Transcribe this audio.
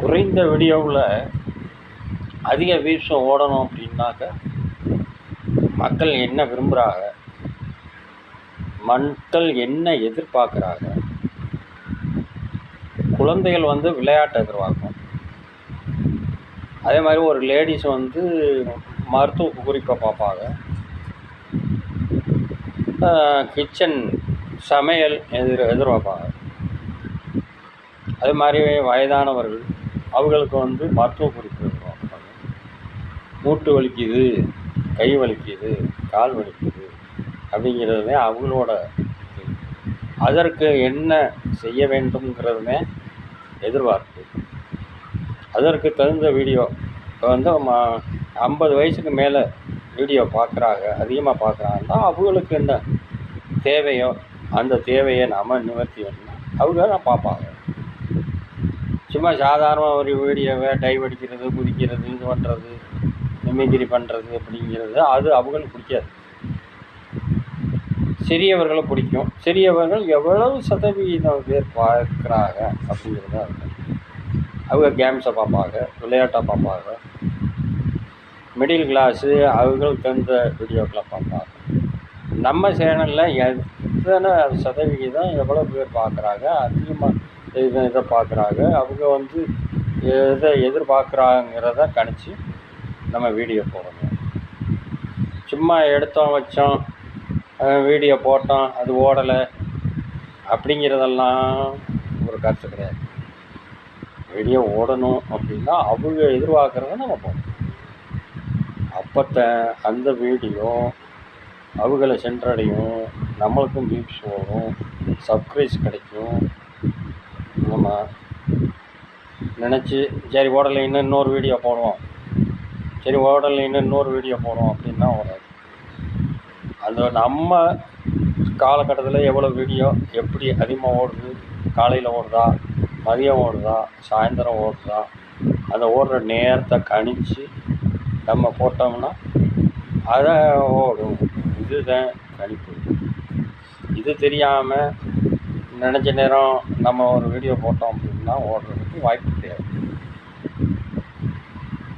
குறைந்த வீடியோவில் அதிக வியூஸ் ஓடணும் அப்படின்னாக்க மக்கள் என்ன விரும்புகிறாங்க மக்கள் என்ன எதிர்பார்க்குறாங்க? குழந்தைகள் வந்து விளையாட்டை எதிர்பார்க்கும் அதே மாதிரி ஒரு லேடிஸ் வந்து மருத்துவ குறிப்பை பார்ப்பாங்க. கிச்சன் சமையல் எதிர் எதிர்பார்ப்பாங்க. அதே மாதிரி வயதானவர்கள் அவங்களுக்கு வந்து மருத்துவ குறிப்பு மூட்டு வலிக்குது கை வலிக்குது கால் வலிக்குது அப்படிங்கிறதுமே அவங்களோட அதற்கு என்ன செய்ய வேண்டும்ங்கிறதுமே எதிர்பார்ப்பு. அதற்கு தகுந்த வீடியோ இப்போ வந்து ம- ஐம்பது வயசுக்கு மேலே வீடியோ பார்க்குறாங்க அதிகமாக பார்க்குறாங்கன்னா அவங்களுக்கு என்ன தேவையோ அந்த தேவையை நாம் நிவர்த்தி பண்ணால் அவங்க தான் பார்ப்பாங்க சும்மா சாதாரணமாக ஒரு வீடியோவை டைவ் அடிக்கிறது குதிக்கிறது இது பண்ணுறது மிமிக்ரி பண்ணுறது அப்படிங்கிறது அது அவங்களுக்கு பிடிக்காது. சிறியவர்களை பிடிக்கும். சிறியவர்கள் எவ்வளவு சதவீதம் பேர் பார்க்குறாங்க அப்படிங்கிறது தான் அவங்க கேம்ஸை பார்ப்பாங்க விளையாட்டை பார்ப்பாங்க. மிடில் கிளாஸு அவங்களுக்கு தகுந்த வீடியோக்களை பார்ப்பாங்க. நம்ம சேனலில் எத்தனை சதவிகிதம் எவ்வளோ பேர் பார்க்குறாங்க? அதிகமாக இதை இதை பார்க்குறாங்க. அவங்க வந்து எதை எதிர்பார்க்குறாங்கிறத கணிச்சு நம்ம வீடியோ போடணும். சும்மா எடுத்தோம் வச்சோம் வீடியோ போட்டோம் அது ஓடலை அப்படிங்கிறதெல்லாம் ஒரு கருத்து கிடையாது. வீடியோ ஓடணும் அப்படின்னா அவங்க எதிர்பார்க்குறத நம்ம போடணும். அப்பத்த அந்த வீடியோ அவங்கள சென்றடையும் நம்மளுக்கும் வியூஸ் வரும் சப்ஸ்கிரைஸ் கிடைக்கும் நம்ம நினச்சி சரி ஓடலை இன்னும் இன்னொரு வீடியோ போடுவோம். சரி ஓடலை இன்னும் இன்னொரு வீடியோ போடுவோம் அப்படின்னா வராது அந்த நம்ம காலகட்டத்தில் எவ்வளோ வீடியோ எப்படி அதிகமாக ஓடுது காலையில் ஓடுதா மதியம் ஓடுதா சாயந்தரம் ஓடுதா அந்த ஓடுற நேரத்தை கணிச்சு நம்ம போட்டோம்னா அதை ஓடும். இதுதான் கணிப்பு. இது தெரியாமல் நினச்ச நேரம் நம்ம ஒரு வீடியோ போட்டோம் அப்படின்னா ஓடுறதுக்கு வாய்ப்பு கிடையாது